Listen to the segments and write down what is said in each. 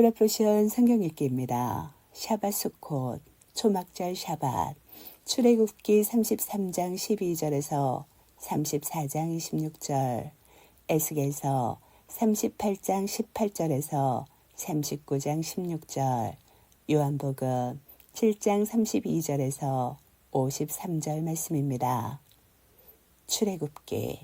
플랫포션 성경 읽기입니다. 샤바 수콧, 초막절 샤bat, 출애굽기 33장 12절에서 34장 26절, 에스겔서 38장 18절에서 39장 16절, 요한복음 7장 32절에서 53절 말씀입니다. 출애굽기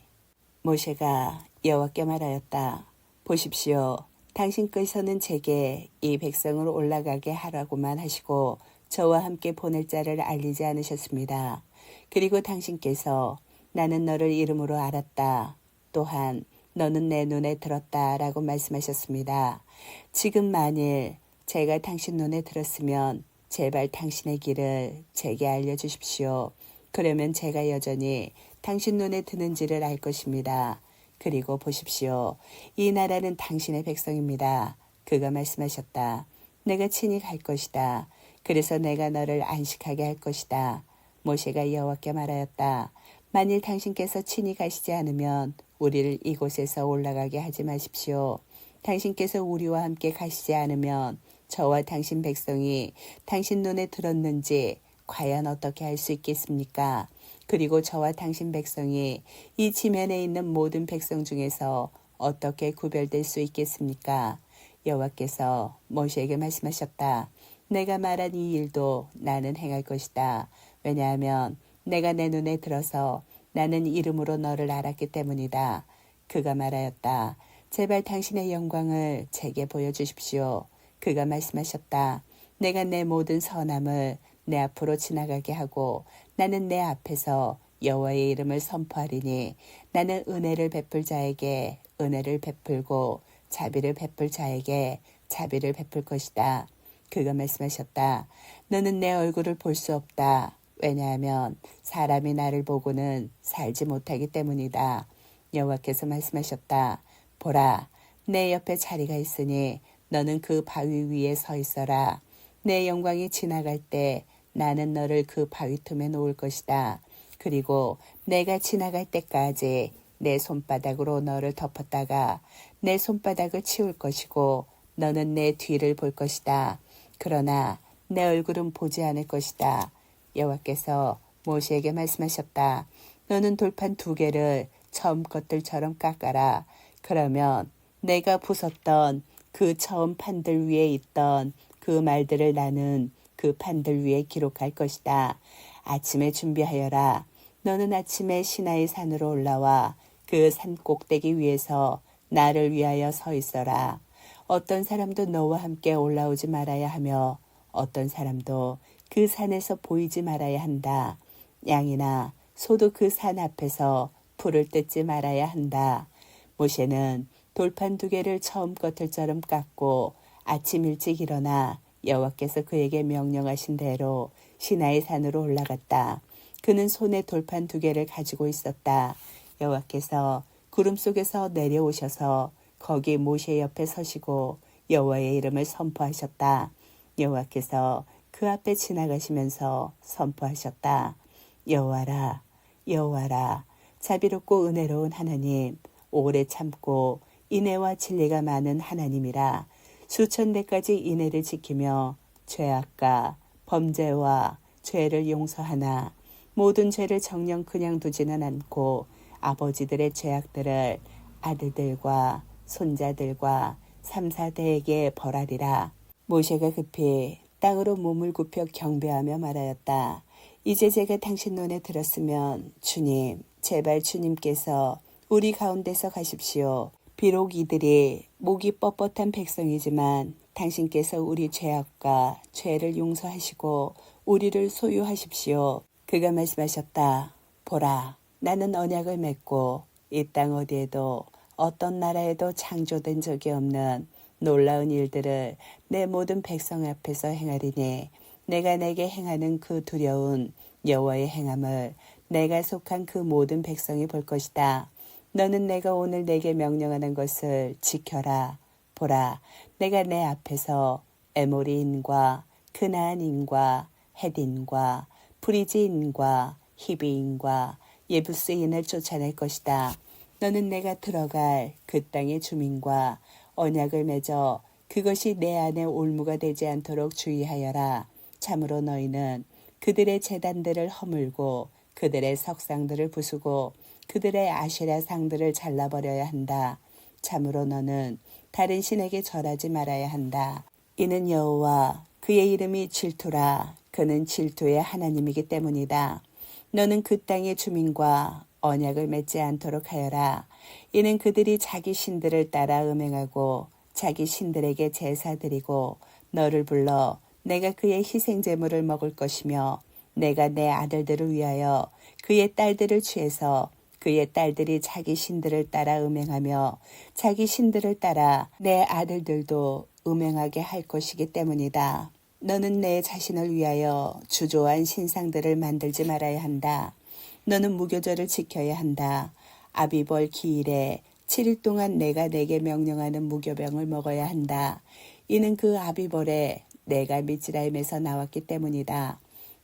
모세가 여호와께 말하였다. 보십시오. 당신께서는 제게 이 백성을 올라가게 하라고만 하시고 저와 함께 보낼 자를 알리지 않으셨습니다. 그리고 당신께서 나는 너를 이름으로 알았다. 또한 너는 내 눈에 들었다. 라고 말씀하셨습니다. 지금 만일 제가 당신 눈에 들었으면 제발 당신의 길을 제게 알려주십시오. 그러면 제가 여전히 당신 눈에 드는지를 알 것입니다. 그리고 보십시오. 이 나라는 당신의 백성입니다. 그가 말씀하셨다. 내가 친히 갈 것이다. 그래서 내가 너를 안식하게 할 것이다. 모세가 여호와께 말하였다. 만일 당신께서 친히 가시지 않으면 우리를 이곳에서 올라가게 하지 마십시오. 당신께서 우리와 함께 가시지 않으면 저와 당신 백성이 당신 눈에 들었는지 과연 어떻게 할 수 있겠습니까? 그리고 저와 당신 백성이 이 지면에 있는 모든 백성 중에서 어떻게 구별될 수 있겠습니까? 여호와께서 모세에게 말씀하셨다. 내가 말한 이 일도 나는 행할 것이다. 왜냐하면 내가 내 눈에 들어서 나는 이름으로 너를 알았기 때문이다. 그가 말하였다. 제발 당신의 영광을 제게 보여주십시오. 그가 말씀하셨다. 내가 내 모든 선함을 내 앞으로 지나가게 하고 나는 내 앞에서 여호와의 이름을 선포하리니 나는 은혜를 베풀 자에게 은혜를 베풀고 자비를 베풀 자에게 자비를 베풀 것이다. 그가 말씀하셨다. 너는 내 얼굴을 볼 수 없다. 왜냐하면 사람이 나를 보고는 살지 못하기 때문이다. 여호와께서 말씀하셨다. 보라, 내 옆에 자리가 있으니 너는 그 바위 위에 서 있어라. 내 영광이 지나갈 때 나는 너를 그 바위 틈에 놓을 것이다. 그리고 내가 지나갈 때까지 내 손바닥으로 너를 덮었다가 내 손바닥을 치울 것이고 너는 내 뒤를 볼 것이다. 그러나 내 얼굴은 보지 않을 것이다. 여호와께서 모세에게 말씀하셨다. 너는 돌판 두 개를 처음 것들처럼 깎아라. 그러면 내가 부쉈던 그 처음 판들 위에 있던 그 말들을 나는 그 판들 위에 기록할 것이다. 아침에 준비하여라. 너는 아침에 시나이 산으로 올라와 그 산 꼭대기 위에서 나를 위하여 서 있어라. 어떤 사람도 너와 함께 올라오지 말아야 하며 어떤 사람도 그 산에서 보이지 말아야 한다. 양이나 소도 그 산 앞에서 불을 뜯지 말아야 한다. 모세는 돌판 두 개를 처음 것들처럼 깎고 아침 일찍 일어나 여호와께서 그에게 명령하신 대로 시나의 산으로 올라갔다. 그는 손에 돌판 두 개를 가지고 있었다. 여호와께서 구름 속에서 내려오셔서 거기 모세 옆에 서시고 여호와의 이름을 선포하셨다. 여호와께서 그 앞에 지나가시면서 선포하셨다. 여호와라, 여호와라, 자비롭고 은혜로운 하나님, 오래 참고 인애와 진리가 많은 하나님이라. 수천 대까지 인애를 지키며 죄악과 범죄와 죄를 용서하나 모든 죄를 정령 그냥 두지는 않고 아버지들의 죄악들을 아들들과 손자들과 삼사대에게 벌하리라. 모세가 급히 땅으로 몸을 굽혀 경배하며 말하였다. 이제 제가 당신 눈에 들었으면 주님, 제발 주님께서 우리 가운데서 가십시오. 비록 이들이 목이 뻣뻣한 백성이지만 당신께서 우리 죄악과 죄를 용서하시고 우리를 소유하십시오. 그가 말씀하셨다. 보라, 나는 언약을 맺고 이 땅 어디에도 어떤 나라에도 창조된 적이 없는 놀라운 일들을 내 모든 백성 앞에서 행하리니 내가 내게 행하는 그 두려운 여호와의 행함을 내가 속한 그 모든 백성이 볼 것이다. 너는 내가 오늘 내게 명령하는 것을 지켜라. 보라, 내가 내 앞에서 에모리인과 그나안인과 헤딘과 브리지인과 히비인과 예부스인을 쫓아낼 것이다. 너는 내가 들어갈 그 땅의 주민과 언약을 맺어 그것이 내 안에 올무가 되지 않도록 주의하여라. 참으로 너희는 그들의 재단들을 허물고 그들의 석상들을 부수고 그들의 아시라 상들을 잘라버려야 한다. 참으로 너는 다른 신에게 절하지 말아야 한다. 이는 여호와 그의 이름이 질투라. 그는 질투의 하나님이기 때문이다. 너는 그 땅의 주민과 언약을 맺지 않도록 하여라. 이는 그들이 자기 신들을 따라 음행하고 자기 신들에게 제사 드리고 너를 불러 내가 그의 희생 제물을 먹을 것이며 내가 내 아들들을 위하여 그의 딸들을 취해서 그의 딸들이 자기 신들을 따라 음행하며 자기 신들을 따라 내 아들들도 음행하게 할 것이기 때문이다. 너는 내 자신을 위하여 주조한 신상들을 만들지 말아야 한다. 너는 무교절을 지켜야 한다. 아비벌 기일에 7일 동안 내가 내게 명령하는 무교병을 먹어야 한다. 이는 그 아비벌에 내가 미즈라임에서 나왔기 때문이다.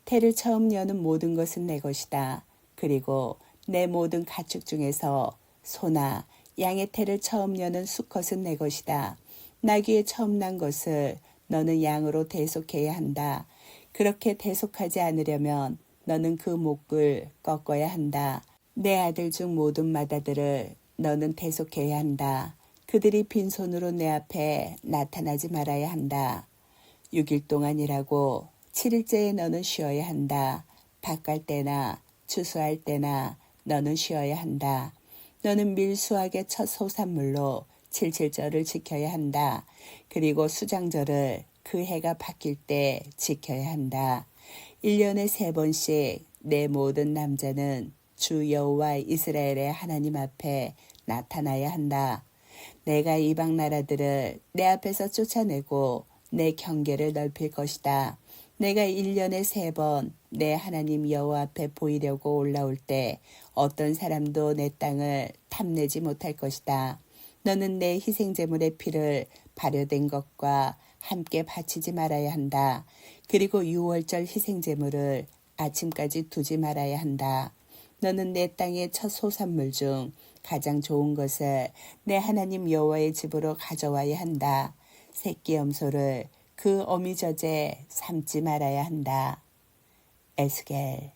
태를 처음 여는 모든 것은 내 것이다. 그리고 내 모든 가축 중에서 소나 양의 태를 처음 여는 수컷은 내 것이다. 나귀의 처음 난 것을 너는 양으로 대속해야 한다. 그렇게 대속하지 않으려면 너는 그 목을 꺾어야 한다. 내 아들 중 모든 마다들을 너는 대속해야 한다. 그들이 빈손으로 내 앞에 나타나지 말아야 한다. 6일 동안 일하고 7일째에 너는 쉬어야 한다. 밭갈 때나 추수할 때나 너는 쉬어야 한다. 너는 밀수하게 첫 소산물로 칠칠절을 지켜야 한다. 그리고 수장절을 그 해가 바뀔 때 지켜야 한다. 1년에 세 번씩 내 모든 남자는 주 여호와 이스라엘의 하나님 앞에 나타나야 한다. 내가 이방 나라들을 내 앞에서 쫓아내고 내 경계를 넓힐 것이다. 내가 1년에 세 번 내 하나님 여호와 앞에 보이려고 올라올 때 어떤 사람도 내 땅을 탐내지 못할 것이다. 너는 내 희생 제물의 피를 발효된 것과 함께 바치지 말아야 한다. 그리고 유월절 희생 제물을 아침까지 두지 말아야 한다. 너는 내 땅의 첫 소산물 중 가장 좋은 것을 내 하나님 여호와의 집으로 가져와야 한다. 새끼 염소를 그 어미젖에 삶지 말아야 한다. 에스겔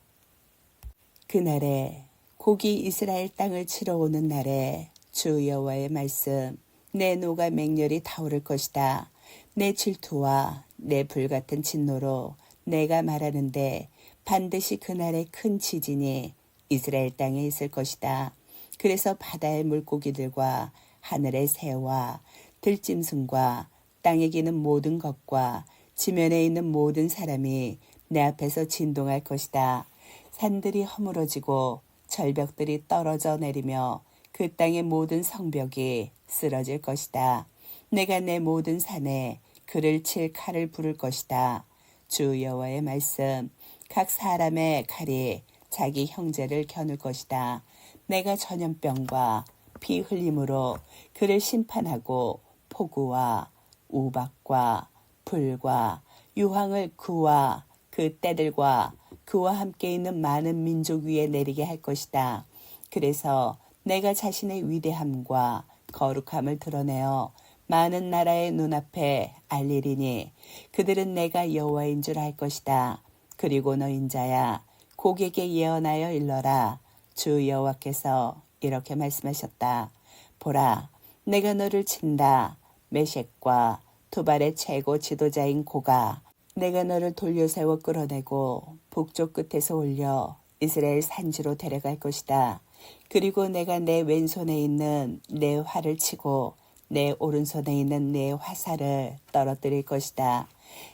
그날에 고기 이스라엘 땅을 치러 오는 날에 주 여호와의 말씀 내 노가 맹렬히 타오를 것이다. 내 질투와 내 불같은 진노로 내가 말하는데 반드시 그날에 큰 지진이 이스라엘 땅에 있을 것이다. 그래서 바다의 물고기들과 하늘의 새와 들짐승과 땅에 기는 모든 것과 지면에 있는 모든 사람이 내 앞에서 진동할 것이다. 산들이 허물어지고 절벽들이 떨어져 내리며 그 땅의 모든 성벽이 쓰러질 것이다. 내가 내 모든 산에 그를 칠 칼을 부를 것이다. 주 여호와의 말씀 각 사람의 칼이 자기 형제를 겨눌 것이다. 내가 전염병과 피 흘림으로 그를 심판하고 폭우와 우박과 불과 유황을 그와 그 때들과 그와 함께 있는 많은 민족 위에 내리게 할 것이다. 그래서 내가 자신의 위대함과 거룩함을 드러내어 많은 나라의 눈앞에 알리리니 그들은 내가 여호와인 줄 알 것이다. 그리고 너 인자야 고객에 예언하여 일러라. 주 여호와께서 이렇게 말씀하셨다. 보라, 내가 너를 친다. 메섹과 두발의 최고 지도자인 고가 내가 너를 돌려세워 끌어내고 북쪽 끝에서 올려 이스라엘 산지로 데려갈 것이다. 그리고 내가 내 왼손에 있는 내 활을 치고 내 오른손에 있는 내 화살을 떨어뜨릴 것이다.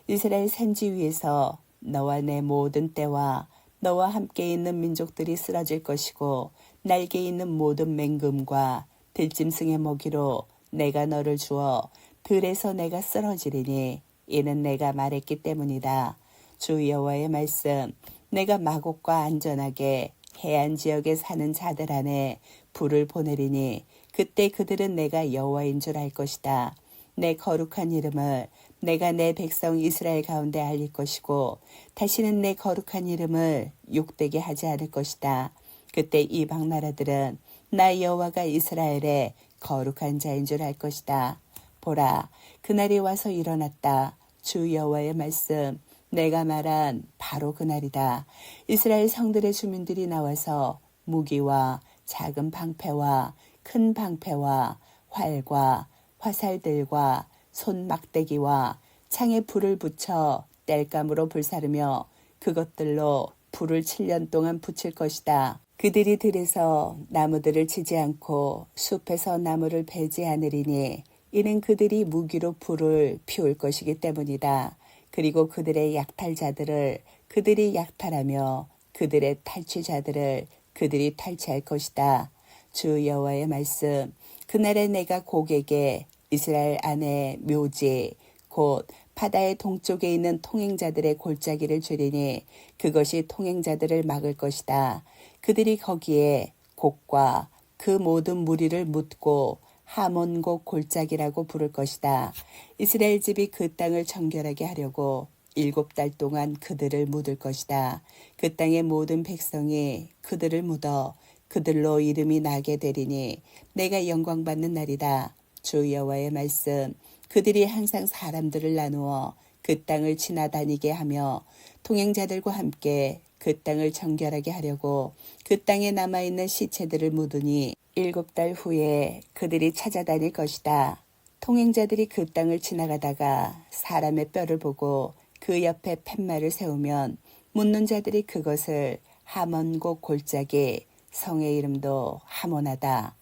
이스라엘 산지 위에서 너와 내 모든 때와 너와 함께 있는 민족들이 쓰러질 것이고 날개 있는 모든 맹금과 들짐승의 먹이로 내가 너를 주어 들에서 내가 쓰러지리니 이는 내가 말했기 때문이다. 주 여호와의 말씀 내가 마곡과 안전하게 해안 지역에 사는 자들 안에 불을 보내리니 그때 그들은 내가 여호와인 줄 알 것이다. 내 거룩한 이름을 내가 내 백성 이스라엘 가운데 알릴 것이고 다시는 내 거룩한 이름을 욕되게 하지 않을 것이다. 그때 이방 나라들은 나 여호와가 이스라엘의 거룩한 자인 줄 알 것이다. 보라 그날이 와서 일어났다. 주 여호와의 말씀 내가 말한 바로 그날이다. 이스라엘 성들의 주민들이 나와서 무기와 작은 방패와 큰 방패와 활과 화살들과 손막대기와 창에 불을 붙여 땔감으로 불사르며 그것들로 불을 7년 동안 붙일 것이다. 그들이 들에서 나무들을 치지 않고 숲에서 나무를 베지 않으리니 이는 그들이 무기로 불을 피울 것이기 때문이다. 그리고 그들의 약탈자들을 그들이 약탈하며 그들의 탈취자들을 그들이 탈취할 것이다. 주 여호와의 말씀. 그날에 내가 고객에 이스라엘 안에 묘지 곧 바다의 동쪽에 있는 통행자들의 골짜기를 줄이니 그것이 통행자들을 막을 것이다. 그들이 거기에 곡과 그 모든 무리를 묻고 하몬곡 골짜기라고 부를 것이다. 이스라엘 집이 그 땅을 정결하게 하려고 일곱 달 동안 그들을 묻을 것이다. 그 땅의 모든 백성이 그들을 묻어 그들로 이름이 나게 되리니 내가 영광 받는 날이다. 주 여호와의 말씀. 그들이 항상 사람들을 나누어 그 땅을 지나다니게 하며 통행자들과 함께 그 땅을 정결하게 하려고 그 땅에 남아있는 시체들을 묻으니 일곱 달 후에 그들이 찾아다닐 것이다. 통행자들이 그 땅을 지나가다가 사람의 뼈를 보고 그 옆에 팻말을 세우면 묻는 자들이 그것을 하몬곡 골짜기 성의 이름도 하모나다.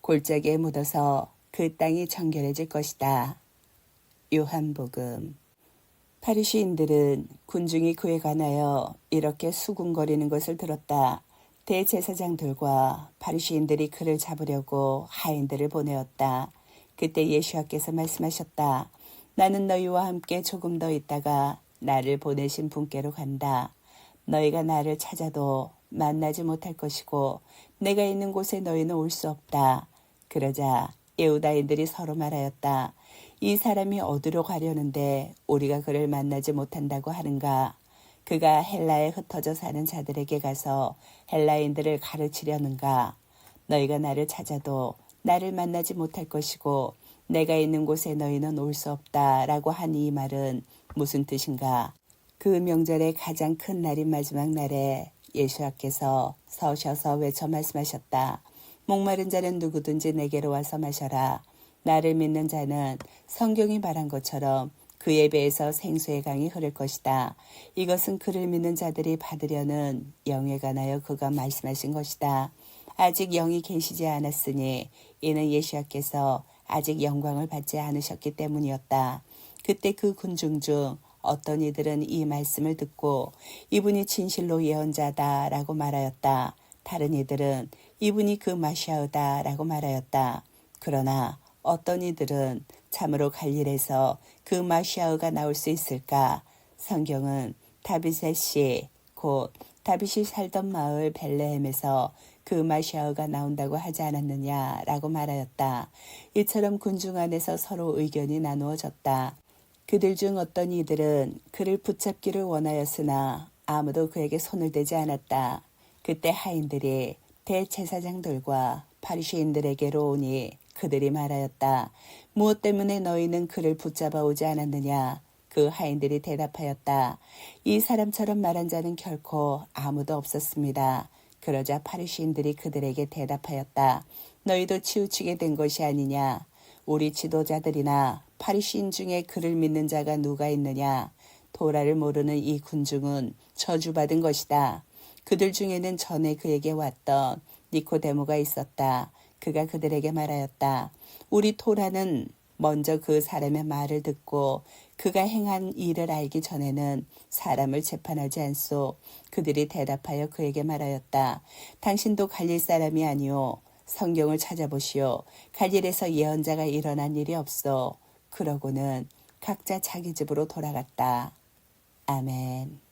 골짜기에 묻어서 그 땅이 정결해질 것이다. 요한복음 파리시인들은 군중이 그에 관하여 이렇게 수군거리는 것을 들었다. 대제사장들과 파리시인들이 그를 잡으려고 하인들을 보내었다. 그때 예수와께서 말씀하셨다. 나는 너희와 함께 조금 더 있다가 나를 보내신 분께로 간다. 너희가 나를 찾아도 만나지 못할 것이고 내가 있는 곳에 너희는 올 수 없다. 그러자 예우다인들이 서로 말하였다. 이 사람이 어디로 가려는데 우리가 그를 만나지 못한다고 하는가? 그가 헬라에 흩어져 사는 자들에게 가서 헬라인들을 가르치려는가? 너희가 나를 찾아도 나를 만나지 못할 것이고 내가 있는 곳에 너희는 올 수 없다라고 한 이 말은 무슨 뜻인가? 그 명절의 가장 큰 날인 마지막 날에 예수와께서 서셔서 외쳐 말씀하셨다. 목마른 자는 누구든지 내게로 와서 마셔라. 나를 믿는 자는 성경이 말한 것처럼 그에 배에서 생수의 강이 흐를 것이다. 이것은 그를 믿는 자들이 받으려는 영에 관하여 그가 말씀하신 것이다. 아직 영이 계시지 않았으니 이는 예수와께서 아직 영광을 받지 않으셨기 때문이었다. 그때 그 군중 중 어떤 이들은 이 말씀을 듣고 이분이 진실로 예언자다라고 말하였다. 다른 이들은 이분이 그 마시아우다라고 말하였다. 그러나 어떤 이들은 참으로 갈릴에서 그 마시아우가 나올 수 있을까? 성경은 다빗의 씨, 곧 다빗이 살던 마을 벨레헴에서 그 마시아우가 나온다고 하지 않았느냐라고 말하였다. 이처럼 군중 안에서 서로 의견이 나누어졌다. 그들 중 어떤 이들은 그를 붙잡기를 원하였으나 아무도 그에게 손을 대지 않았다. 그때 하인들이 대제사장들과 파리시인들에게로 오니 그들이 말하였다. 무엇 때문에 너희는 그를 붙잡아 오지 않았느냐? 그 하인들이 대답하였다. 이 사람처럼 말한 자는 결코 아무도 없었습니다. 그러자 파리시인들이 그들에게 대답하였다. 너희도 치우치게 된 것이 아니냐? 우리 지도자들이나 파리시인 중에 그를 믿는 자가 누가 있느냐? 도라를 모르는 이 군중은 저주받은 것이다. 그들 중에는 전에 그에게 왔던 니코데모가 있었다. 그가 그들에게 말하였다. 우리 토라는 먼저 그 사람의 말을 듣고 그가 행한 일을 알기 전에는 사람을 재판하지 않소. 그들이 대답하여 그에게 말하였다. 당신도 갈릴 사람이 아니오. 성경을 찾아보시오. 갈릴에서 예언자가 일어난 일이 없어. 그러고는 각자 자기 집으로 돌아갔다. 아멘.